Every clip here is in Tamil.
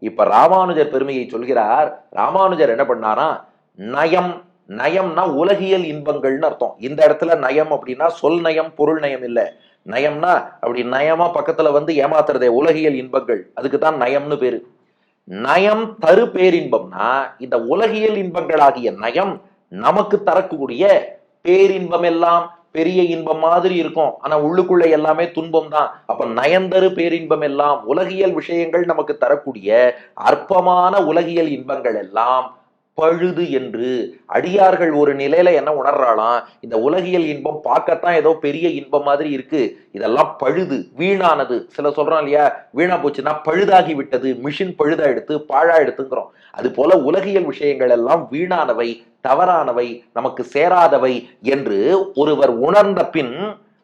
இப்ப ராமானுஜர் பெருமையை சொல்கிறார். ராமானுஜர் என்ன பண்ணாரா? நயம் நயம்னா உலகியல் இன்பங்கள்னு அர்த்தம். இந்த இடத்துல நயம் அப்படின்னா சொல் நயம் பொருள் நயம் இல்லை. நயம்னா அப்படி நயமா பக்கத்துல வந்து ஏமாத்துறதே உலகியல் இன்பங்கள். அதுக்கு தான் நயம்னு பேரு. நயம் தரு பேரின்பம்னா இந்த உலகியல் இன்பங்களாகிய நயம் நமக்கு தரக்கூடிய பேரின்பம் எல்லாம் பெரிய இன்பம் மாதிரி இருக்கும். ஆனா உள்ளுக்குள்ள எல்லாமே துன்பம் தான் அப்ப நயந்தரு பேரின்பம் எல்லாம் உலகியல் விஷயங்கள் நமக்கு தரக்கூடிய அற்பமான உலகியல் இன்பங்கள் எல்லாம் பழுது என்று அடியார்கள் ஒரு நிலையில என்ன உணர்றாளாம்? இந்த உலகியல் இன்பம் பார்க்கத்தான் ஏதோ பெரிய இன்பம் மாதிரி இருக்கு. இதெல்லாம் பழுது வீணானது. சில சொல்றோம் இல்லையா? வீணா போச்சுன்னா பழுதாகி விட்டது. மிஷின் பழுதா எடுத்து பாழா எடுத்துங்கிறோம். அது போல உலகியல் விஷயங்கள் எல்லாம் வீணானவை தவறானவை நமக்கு சேராதவை என்று ஒருவர் உணர்ந்த பின்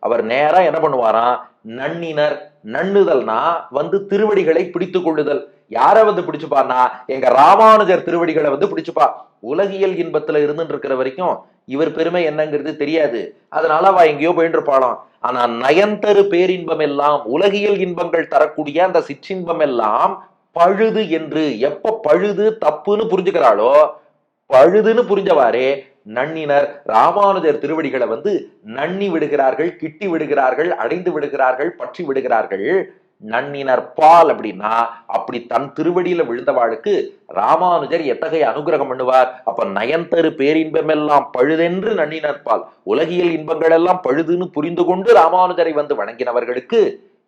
அவர் நேரா என்ன பண்ணுவாராம்? நன்னினர் நண்ணுதல்னா வந்து திருவடிகளை பிடித்து கொள்ளுதல். யாரை வந்து பிடிச்சுப்பார்னா? எங்க ராமானுஜர் திருவடிகளை வந்து பிடிச்சுப்பா உலகியல் இன்பத்துல இருந்துட்டு இருக்கிற வரைக்கும் இவர் பெருமை என்னங்கிறது தெரியாது. அதனால அவ எங்கேயோ போயிட்டு இருப்பாளாம் ஆனா நயன்தரு பேரின்பம் எல்லாம் உலகியல் இன்பங்கள் தரக்கூடிய அந்த சிற்றின்பம் எல்லாம் பழுது என்று எப்ப பழுது தப்புன்னு புரிஞ்சுக்கிறாளோ பழுதுன்னு புரிஞ்சவாறே நன்னினர். ராமானுஜர் திருவடிகளை வந்து நன்னி விடுகிறார்கள் கிட்டி விடுகிறார்கள் அடைந்து விடுகிறார்கள் பற்றி விடுகிறார்கள். நன்னினர் பால் அப்படின்னா அப்படி தன் திருவடியில விழுந்தவாளுக்கு ராமானுஜர் எத்தகைய அனுகிரகம் பண்ணுவார்? அப்ப நயன்தரு பேரின்பம் எல்லாம் பழுதென்று நன்னினர் பால். உலகியல் இன்பங்கள் எல்லாம் பழுதுன்னு புரிந்து கொண்டு ராமானுஜரை வந்து வணங்கினவர்களுக்கு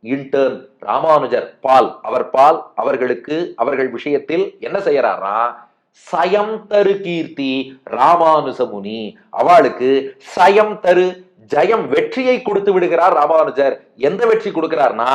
இன்டர்ன் ராமானுஜர் பால் அவர் பால் அவர்களுக்கு அவர்கள் விஷயத்தில் என்ன செய்யறாரா? சயம் தரு கீர்த்தி ராமானுசமுனி அவளுக்கு சயம் தரு ஜெயம் வெற்றியை கொடுத்து விடுகிறார் ராமானுஜர். எந்த வெற்றி கொடுக்கிறார்னா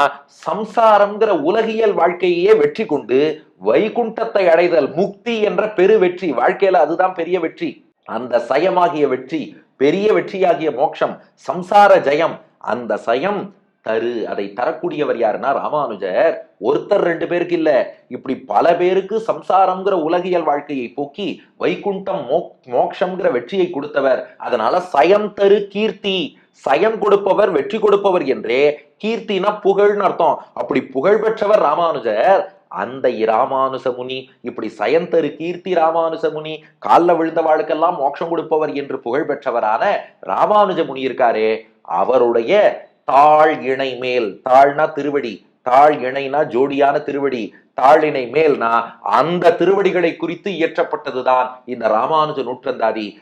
சம்சாரம்ங்கிற உலகியல் வாழ்க்கையே வெற்றி கொண்டு வைகுண்டத்தை அடைதல் முக்தி என்ற பெரு வெற்றி. வாழ்க்கையில அதுதான் பெரிய வெற்றி. அந்த சயமாகிய வெற்றி பெரிய வெற்றியாகிய மோட்சம் சம்சார ஜெயம் அந்த சயம் தரு. அதை தரக்கூடியவர் யாருன்னா ராமானுஜர். ஒருத்தர் ரெண்டு பேருக்கு இல்ல. இப்படி பல பேருக்கு சம்சாரம்ங்கிற உலகியல் வாழ்க்கையை போக்கி வைகுண்டம் மோக் மோக்ஷம்ங்கிற வெற்றியை கொடுத்தவர். அதனால சயம் தரு கீர்த்தி. சயம் கொடுப்பவர் வெற்றி கொடுப்பவர் என்றே கீர்த்தினா புகழ்னு அர்த்தம். அப்படி புகழ் பெற்றவர் ராமானுஜர். அந்த இராமானுச முனி இப்படி சயந்தரு கீர்த்தி ராமானுச முனி காலில் விழுந்தவாளுக்கெல்லாம் மோட்சம் கொடுப்பவர் என்று புகழ் பெற்றவரான ராமானுஜ முனி இருக்காரே அவருடைய தாழ் இணை மேல். தாழ்னா திருவடி. தாழ் இணைனா ஜோடியான திருவடி தாழினை மேல்னா அந்த திருவடிகளை குறித்து இயற்றப்பட்டதுதான் இந்த ராமானுஜ நூற்றந்தாதி.